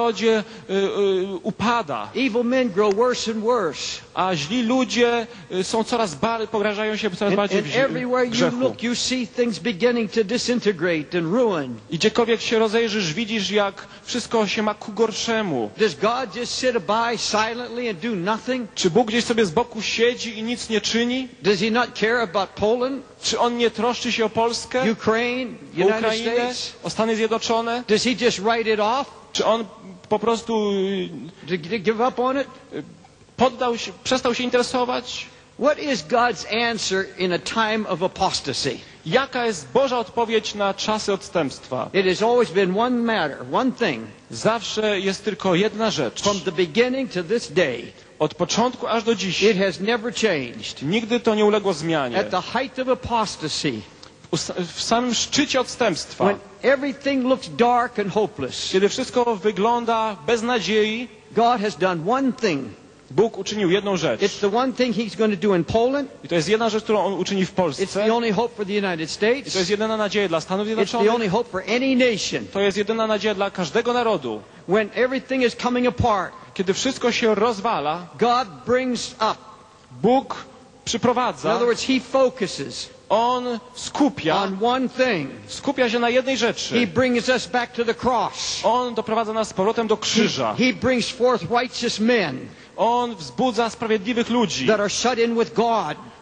narodzie y, y, upada, Evil men grow worse and worse. a źli ludzie y, są coraz bardziej, pograżają się coraz bardziej w grzechu. I gdziekolwiek się rozejrzysz, widzisz jak wszystko się ma ku gorszemu. Czy Bóg gdzieś sobie z boku siedzi i nic nie czyni? Does He not care about Poland, Czy On nie troszczy się o Polskę, Ukraine, United Ukrainę, States? o Stany Zjednoczone? Does He just write it off Czy On po prostu y, give up on it? poddał się, przestał się interesować? What is God's answer in a time of apostasy? Jaka jest Boża odpowiedź na czasy odstępstwa? It has always been one matter, one thing, Zawsze jest tylko jedna rzecz. from the beginning to this day. Od początku aż do dziś. It has never changed. Nigdy to nie uległo zmianie. At the height of apostasy, W samym szczycie odstępstwa, when everything looks dark and hopeless, kiedy wszystko wygląda bez nadziei, God has done one thing. Bóg uczynił jedną rzecz. It's the one thing He's going to do in Poland. I to jest jedna rzecz, którą On uczyni w It's Polsce. the only hope for the United I States. to jest jedyna nadzieja dla Stanów It's the Zjednoczonych. only hope for any nation. To jest jedyna nadzieja dla każdego narodu. When everything is coming apart, Kiedy wszystko się rozwala, God brings up. Bóg przyprowadza, On skupia, on one thing. skupia się na jednej He rzeczy. brings us back to the cross. On doprowadza nas z powrotem do krzyża. He brings forth righteous men On wzbudza sprawiedliwych ludzi,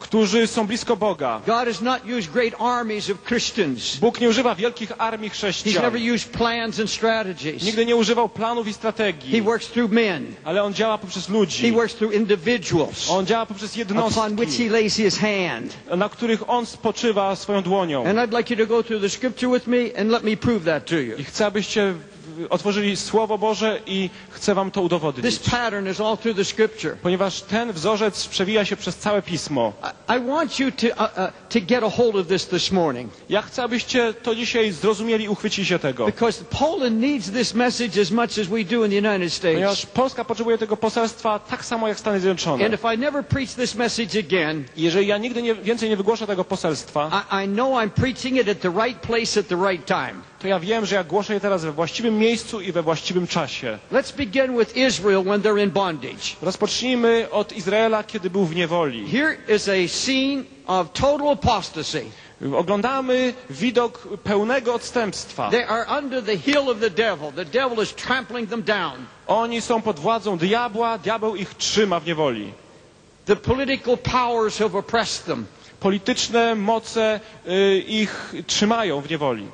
którzy są blisko Boga. God has not used great armies of Christians. Bóg nie używa wielkich armii He's chrześcijan. never used plans and strategies. Nigdy nie używał planów i He strategii, works through men. ale On działa poprzez He ludzi. works through individuals On działa poprzez upon which He jednostki, lays His hand. na których On spoczywa swoją dłonią. And I'd like you to go through the scripture with me and let me prove that to you. I chcę, abyście otworzyli Słowo Boże i chcę wam to udowodnić. Ponieważ ten wzorzec przewija się przez całe Pismo. Uh, uh, Ja chcę, abyście to dzisiaj zrozumieli i uchwycili się tego. Ponieważ Polska potrzebuje tego poselstwa tak samo jak Stany Zjednoczone. And if I never preach this message again, I Jeżeli ja nigdy nie, więcej nie wygłoszę tego poselstwa, I, I know I'm preaching it at the right place at the right time. To ja wiem, że ja głoszę je teraz we właściwym miejscu i we właściwym czasie. Let's begin with Israel when they're in bondage. Rozpocznijmy od Izraela, kiedy był w niewoli. Here is a scene of total apostasy. Oglądamy widok pełnego odstępstwa. They are under the heel of the devil. The devil is trampling them down. Oni są pod władzą diabła, diabeł ich trzyma w niewoli. The political powers have oppressed them. Polityczne moce y, ich trzymają w niewoli.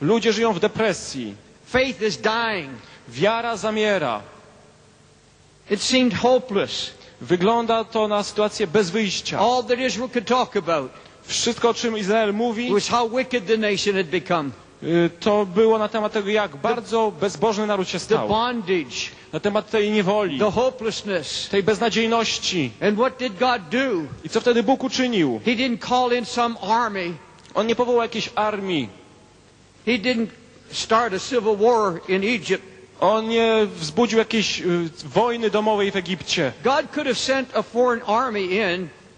Ludzie żyją w depresji. Faith is dying. Wiara zamiera. It seemed hopeless. Wygląda to na sytuację bez wyjścia. All that Israel could talk about Wszystko, o czym Izrael mówi, was how wicked the nation had become. Y, to było na temat tego, jak bardzo bezbożny naród się stał. Na temat tej niewoli, tej beznadziejności. I co wtedy Bóg uczynił? On nie powołał jakiejś armii. On nie wzbudził jakiejś y, wojny domowej w Egipcie.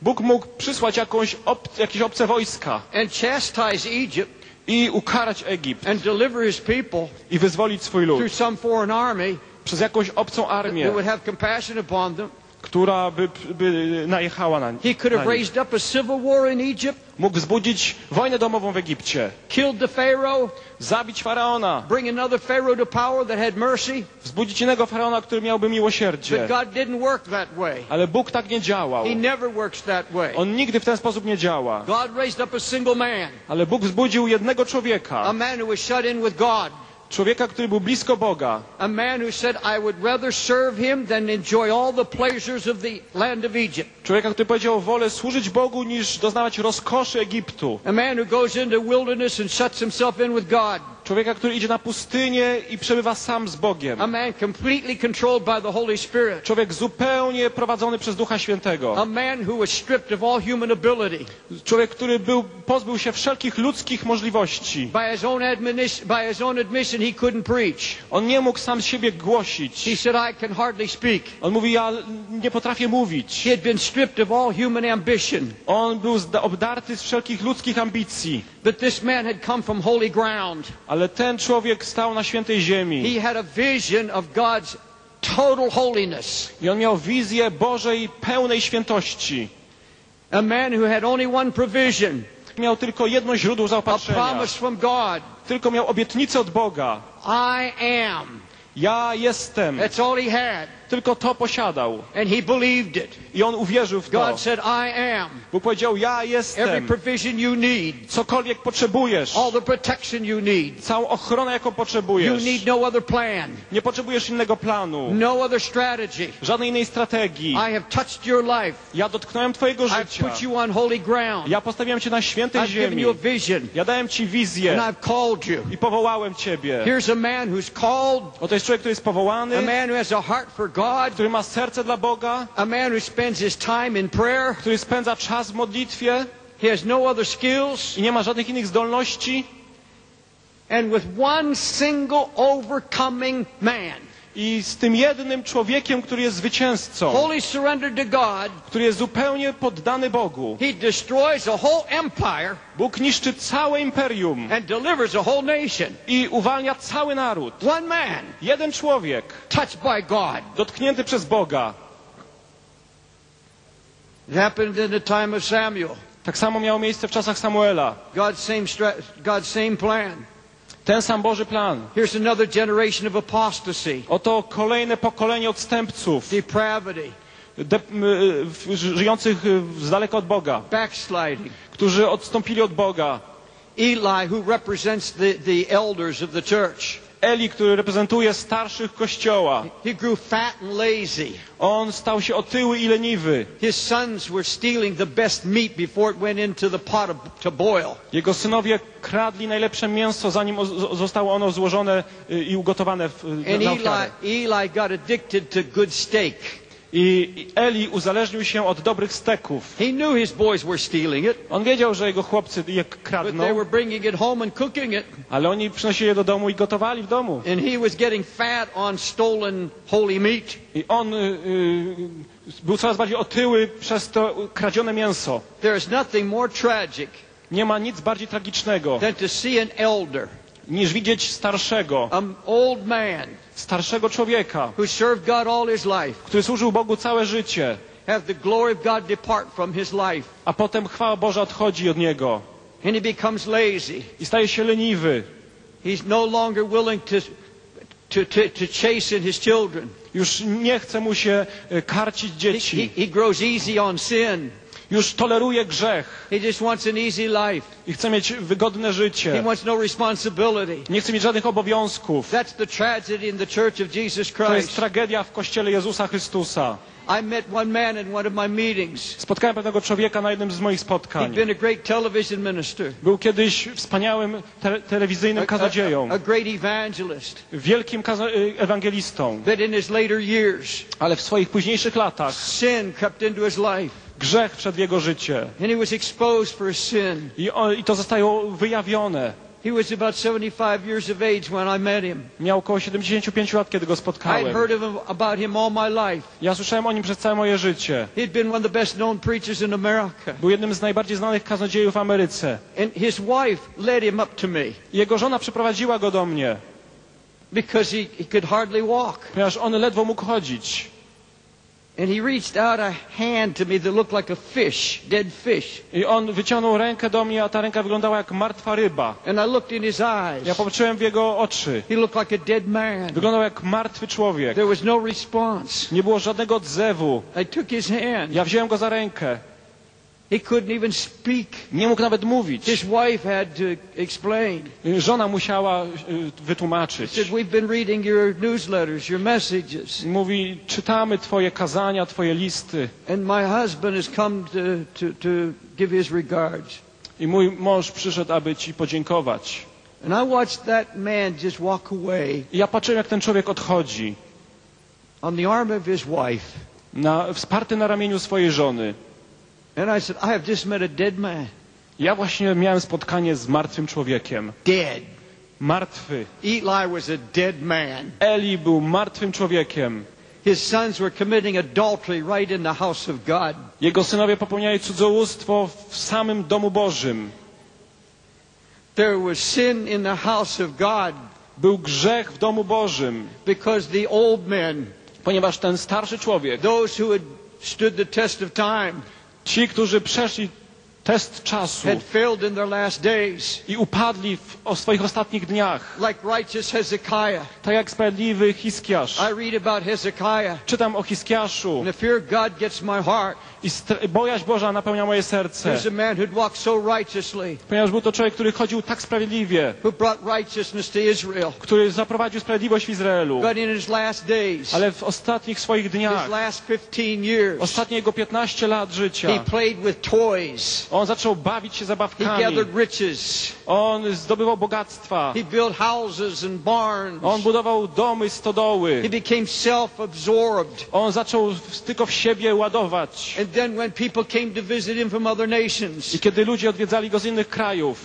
Bóg mógł przysłać jakąś ob, jakieś obce wojska and chastise Egypt i ukarać Egipt and deliver his people i wyzwolić swój lud through some foreign army przez jakąś obcą armię, która by, by najechała na, He could na have nich. raised up a civil war in Egypt, Mógł wzbudzić wojnę domową w Egipcie, killed the Pharaoh, zabić faraona, bring another Pharaoh to power that had mercy. wzbudzić innego faraona, który miałby But miłosierdzie. God didn't work that way. Ale Bóg tak nie działał. He never works that way. On nigdy w ten sposób nie działa. God raised up a single man, Ale Bóg wzbudził jednego a człowieka, man who was shut in with God, człowieka, który był blisko Boga, a man who said, I would rather serve him than enjoy all the pleasures of the land of Egypt. człowieka, który powiedział, wolę służyć Bogu niż doznawać rozkoszy Egiptu. A man who goes into wilderness and shuts himself in with God. Człowieka, który idzie na pustynię i przebywa sam z Bogiem. A man completely controlled by the Holy Spirit. Człowiek zupełnie prowadzony przez Ducha Świętego. A man who was stripped of all human ability. Człowiek, który był, pozbył się wszelkich ludzkich możliwości. By his own admonition, by his own admission, he couldn't preach. On nie mógł sam siebie głosić. He said, I can hardly speak. On mówi, ja nie potrafię mówić. He had been stripped of all human ambition. On był obdarty z wszelkich ludzkich ambicji. But this man had come from holy ground. Ale ten człowiek stał na świętej ziemi He had a vision of God's total holiness. i on miał wizję Bożej pełnej świętości. A man who had only one provision, Miał tylko jedno źródło a zaopatrzenia. promise from God. Tylko miał obietnicę od Boga. I am. Ja jestem. That's all he had. Tylko to posiadał. And he believed it. I on uwierzył w to. God said, I am. Bóg powiedział, ja Every jestem. provision you need, Cokolwiek potrzebujesz. all the protection you need. Całą ochronę, jaką You potrzebujesz. need no other plan, Nie potrzebujesz innego planu. no other strategy. Żadnej innej strategii. I have touched your life. Ja dotknąłem twojego I've życia. put you on holy ground. Ja postawiłem cię na świętej I've given ziemi. you a vision, Ja dałem ci and wizję I've called you. i powołałem ciebie. Here's a man who's called, Oto jest człowiek, który jest a powołany, man who has a heart for God, który ma serce dla Boga, a man who spends his time in prayer. który spędza czas w modlitwie He has no other skills. i nie ma żadnych innych zdolności. And with one single overcoming man, I z tym jednym człowiekiem, który jest zwycięzcą, surrendered to God, który jest zupełnie poddany Bogu, he destroys a whole empire Bóg niszczy całe imperium and delivers a whole nation. i uwalnia cały naród. One man Jeden człowiek, touched by God. dotknięty przez Boga. It happened in the time of Samuel. Tak samo miało miejsce w czasach Samuela. God's same, same plan. Ten sam Boży plan. Here's another generation of apostasy, Oto kolejne pokolenie odstępców, depravity, de, w- żyjących y, z daleka od Boga, backsliding. którzy odstąpili od Boga. Eli, who represents the, the elders of the church, Eli, który reprezentuje starszych kościoła. he grew fat and lazy. On stał się otyły i leniwy. His sons were stealing the best meat before it went into the pot of, to boil. Jego synowie kradli najlepsze mięso, zanim zostało ono złożone y, i ugotowane w, y, And na Eli, ofiarę. Eli got addicted to good steak. I Eli uzależnił się od dobrych steków. He knew his boys were stealing it, On wiedział, że jego chłopcy je but they kradną, were bringing it home and cooking it. ale oni przynosili je do domu i gotowali w domu. And he was getting fat on stolen holy meat. I on y, y, był coraz bardziej otyły przez to kradzione mięso. There is nothing more tragic Nie ma nic bardziej tragicznego than to see an elder, niż widzieć starszego, starszego człowieka, który służył Bogu całe życie, a potem chwała Boża odchodzi od niego i staje się leniwy. No. Już nie chce mu się y, karcić dzieci. Już toleruje grzech He just wants an easy life. i chce mieć wygodne He życie. wants no responsibility. Nie chce mieć żadnych obowiązków. That's the tragedy in the church of Jesus To jest tragedia w Kościele Jezusa Chrystusa. I met one man in one of my meetings. Spotkałem pewnego człowieka na jednym z moich He'd spotkań. been a great television minister, Był kiedyś wspaniałym te telewizyjnym evangelist. wielkim kaza- y, ewangelistą, ale w swoich późniejszych latach grzech w jego życie and he was exposed for his sin. i, to zostało wyjawione. He was about 75 years of age when I met him. Miał około 75 lat, kiedy go I'd spotkałem. heard of him, about him all my life. Ja słyszałem o nim przez całe moje życie. He'd been one of the best known preachers in America. Był jednym z najbardziej znanych kaznodziejów w Ameryce. And his wife led him up to me Jego żona przyprowadziła go do mnie, because he, he could hardly walk. ponieważ on ledwo mógł chodzić. And he reached out a hand to me that looked like a fish, dead fish. I on wyciągnął rękę do mnie, a ta ręka wyglądała jak martwa ryba. And I looked in his eyes. Ja popatrzyłem w jego oczy. He looked like a dead man. Wyglądał jak martwy człowiek. There was no response. Nie było żadnego odzewu. I took his hand. Ja wziąłem go za rękę. He couldn't even speak. Nie mógł nawet mówić. His wife had to explain. Żona musiała She wytłumaczyć. said, We've been reading your newsletters, your messages. Mówi, czytamy twoje kazania, twoje listy. And my husband has come to, to, to give his regards. I mój mąż przyszedł, aby ci podziękować. And I watched that man just walk away I ja patrzyłem, jak ten człowiek odchodzi. on the arm of his wife. Na, wsparty na ramieniu swojej żony. And I said, I have just met a dead man. Ja właśnie miałem spotkanie z martwym człowiekiem. Dead. Martwy. Eli was a dead man. Eli był martwym człowiekiem. His sons were committing adultery right in the house of God. Jego synowie popełniali cudzołóstwo w samym domu Bożym. There was sin in the house of God Był grzech w domu Bożym, because the old men, ponieważ ten starszy człowiek, those who had stood the test of time, ci, którzy przeszli test czasu had failed in their last days. i upadli w o swoich ostatnich dniach, Like righteous Hezekiah. tak jak sprawiedliwy Hiskiarz. I read about Hezekiah, Czytam o Hiskiaszu and the fear of God gets my heart. i bojaźń Boża napełnia moje serce, Here's a man who'd walked so righteously, ponieważ był to człowiek, który chodził tak sprawiedliwie, who brought righteousness to Israel. który zaprowadził sprawiedliwość w Izraelu, But in his last days, ale w ostatnich swoich his dniach, last 15 years, ostatnie jego 15 lat he życia, played with toys. On zaczął bawić się zabawkami, on zdobywał bogactwa, He built houses and barns. on budował domy, He stodoły, on zaczął tylko w siebie ładować. And then when people came to visit him from other nations, I kiedy ludzie odwiedzali go z innych krajów,